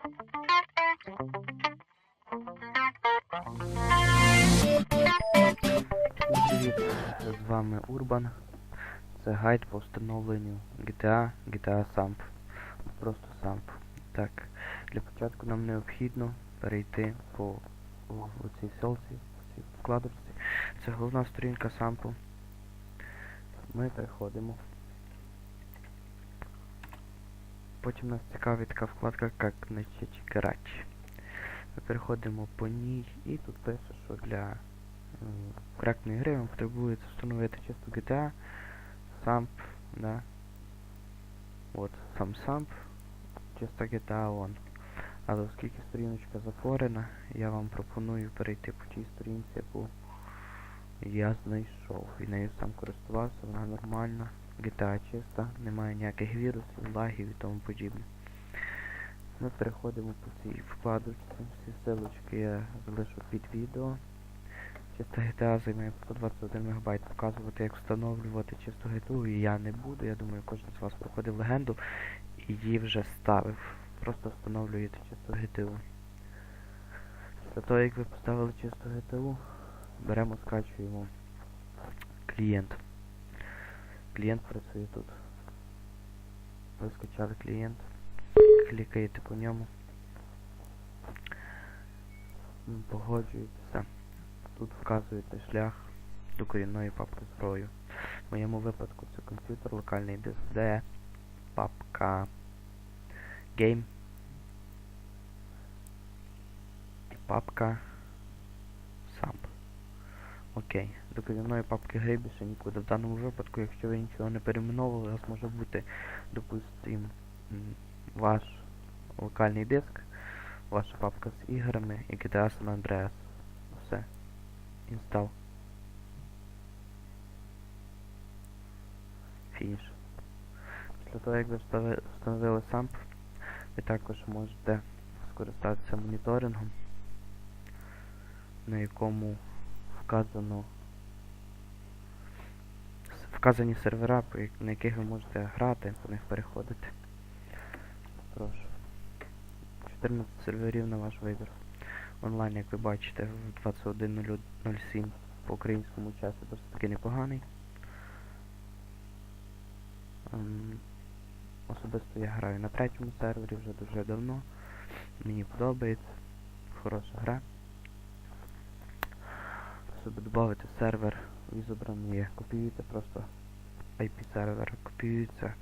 Привіт, з вами Урбан. Це гайд по встановленню GTA, GTA Samp. Просто Samp. Так, для початку нам необхідно перейти по цій селці, цій вкладочці. Це головна сторінка сампу. Ми переходимо. Потім нас цікавить така вкладка, як Начечі Гарач. Ми переходимо по ній і тут пише, що для м, коректної гри вам потребується встановити чисто GTA, SAMP, да. От, сам SAMP, чисто GTA on. Але оскільки сторіночка затворена, я вам пропоную перейти по тій сторінці, яку я знайшов. І нею сам користувався, вона нормальна, GTA чиста, немає ніяких вірусів, лагів і тому подібне. Ми переходимо по цій вкладочці. Всі ссылочки я залишу під відео. Чисто GTA займає 121 МБ. Показувати, як встановлювати чисто GTA я не буду. Я думаю, кожен з вас проходив легенду і її вже ставив. Просто встановлюєте чисто GTU. Після того, як ви поставили чисто GTU, беремо, скачуємо клієнт. Клієнт працює тут. Ви скачали клієнт клікаєте по ньому. Погоджуєтеся. Тут вказуєте шлях до корінної папки зброю. В моєму випадку це комп'ютер, локальний диск D, папка Game папка. Окей. До корінної папки гри нікуди. В даному випадку, якщо ви нічого не перейменовували, у вас може бути, допустим, ваш локальний диск, ваша папка з іграми і GTA San Andreas. Все. Інстал. Фініш. Після того, як ви встановили SAMP, ви також можете скористатися моніторингом, на якому вказано вказані сервера, на яких ви можете грати, по них переходити. Прошу. 14 серверів на ваш вибір. Онлайн, як ви бачите, в 21.07 по українському часу досить таки непоганий. Ем, особисто я граю на третьому сервері вже дуже давно. Мені подобається. Хороша гра. Щоб додати сервер візобраний, копіюєте просто IP сервер, копіюється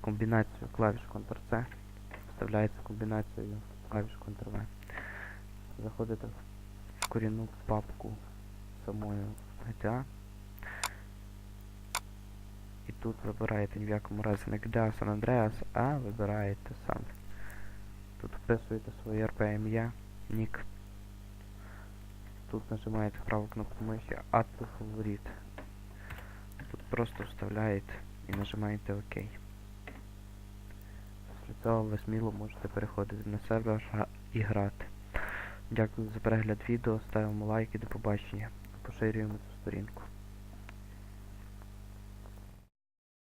комбінацію клавіш Ctrl-C, вставляється комбінацією клавіш Ctrl-V. Заходите в корінну папку самої GTA. І тут вибираєте ні в якому разі не GTA San Andreas, а вибираєте сам. Тут вписуєте своє RP ім'я, нік. Тут нажимаєте праву кнопку миші Add to фаворит. Тут просто вставляєте і нажимаєте ОК. Після цього ви сміло можете переходити на сервер і грати. Дякую за перегляд відео, ставимо лайки, до побачення. Поширюємо цю сторінку.